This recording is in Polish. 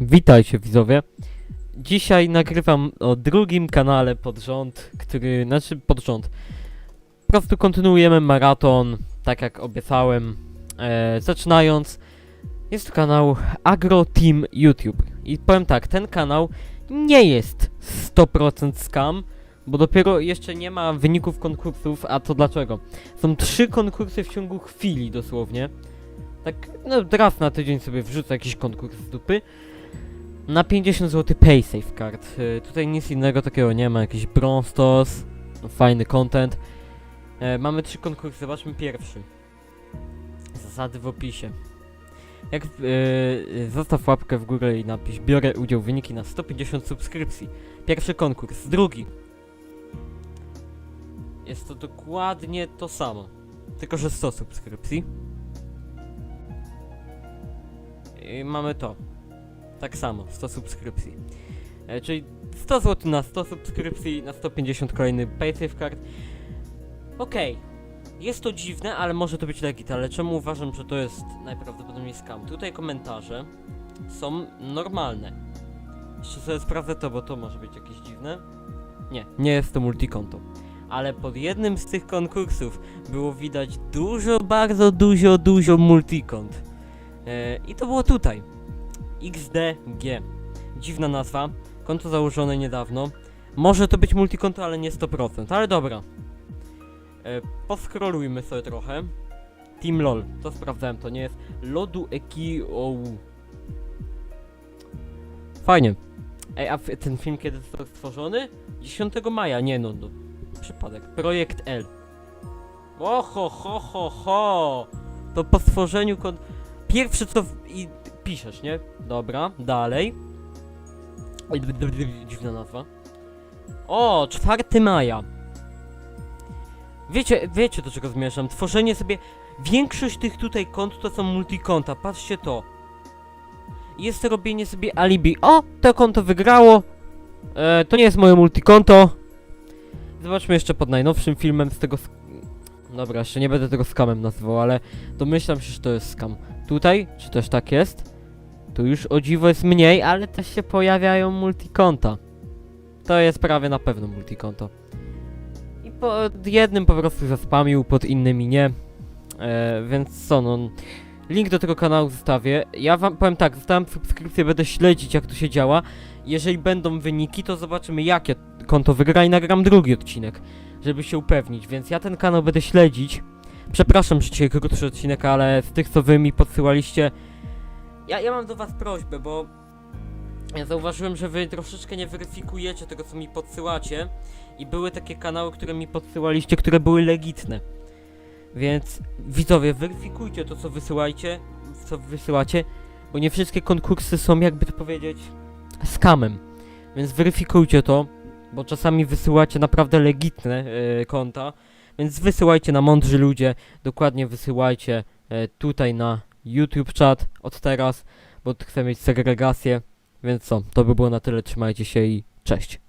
Witajcie widzowie. Dzisiaj nagrywam o drugim kanale pod rząd, który, znaczy pod rząd. Po prostu kontynuujemy maraton, tak jak obiecałem. E, zaczynając, jest to kanał Agro Team YouTube. I powiem tak, ten kanał nie jest 100% scam, bo dopiero jeszcze nie ma wyników konkursów, a to dlaczego? Są trzy konkursy w ciągu chwili dosłownie. Tak, no raz na tydzień sobie wrzucę jakiś konkurs z dupy. Na 50 zł PaySafe card. Y, tutaj nic innego takiego nie ma. Jakiś bronstos, fajny content. E, mamy trzy konkursy, zobaczmy pierwszy. Zasady w opisie. Jak y, zostaw łapkę w górę i napisz biorę udział wyniki na 150 subskrypcji. Pierwszy konkurs, drugi. Jest to dokładnie to samo. Tylko, że 100 subskrypcji. I mamy to. Tak samo, 100 subskrypcji. E, czyli 100 zł na 100 subskrypcji, na 150 kolejny PaySafe card. Okej. Jest to dziwne, ale może to być legit, ale czemu uważam, że to jest najprawdopodobniej scam? Tutaj komentarze są normalne. Jeszcze sobie sprawdzę to, bo to może być jakieś dziwne. Nie, nie jest to multikonto. Ale pod jednym z tych konkursów było widać dużo, bardzo dużo, dużo multikont. E, I to było tutaj. XDG. Dziwna nazwa. Konto założone niedawno. Może to być multikonto, ale nie 100%. Ale dobra. E, poskrolujmy sobie trochę. Team LOL. To sprawdzałem, to nie jest Lodu Eki Ouu. Fajnie. Ej, a ten film kiedy został stworzony? 10 maja, nie no, no. Przypadek. Projekt L. O ho ho ho ho! To po stworzeniu kon... Pierwsze co w... i piszesz, nie? Dobra, dalej. Dziwna nazwa. O, 4 maja. Wiecie, wiecie do czego zmierzam. Tworzenie sobie... Większość tych tutaj kont to są multikonta, patrzcie to. Jest robienie sobie alibi. O, to konto wygrało. E, to nie jest moje multikonto. Zobaczmy jeszcze pod najnowszym filmem z tego... Dobra, jeszcze nie będę tego skamem nazywał, ale domyślam się, że to jest skam. Tutaj, czy też tak jest? Już o dziwo jest mniej, ale też się pojawiają multikonta. To jest prawie na pewno multikonto. I pod jednym po prostu zaspamił, pod innymi nie. E, więc co no... Link do tego kanału zostawię. Ja wam powiem tak, zostałem subskrypcję, będę śledzić jak to się działa. Jeżeli będą wyniki, to zobaczymy jakie konto wygra i nagram drugi odcinek, żeby się upewnić. Więc ja ten kanał będę śledzić. Przepraszam, że dzisiaj krótszy odcinek, ale z tych co wy mi podsyłaliście... Ja, ja mam do was prośbę, bo... Ja zauważyłem, że wy troszeczkę nie weryfikujecie tego co mi podsyłacie i były takie kanały, które mi podsyłaliście, które były legitne. Więc widzowie, weryfikujcie to co wysyłajcie, co wysyłacie, bo nie wszystkie konkursy są jakby to powiedzieć skamem. Więc weryfikujcie to, bo czasami wysyłacie naprawdę legitne e, konta, więc wysyłajcie na mądrzy ludzie, dokładnie wysyłajcie e, tutaj na YouTube chat od teraz, bo chcę mieć segregację. Więc co, to by było na tyle, trzymajcie się i cześć.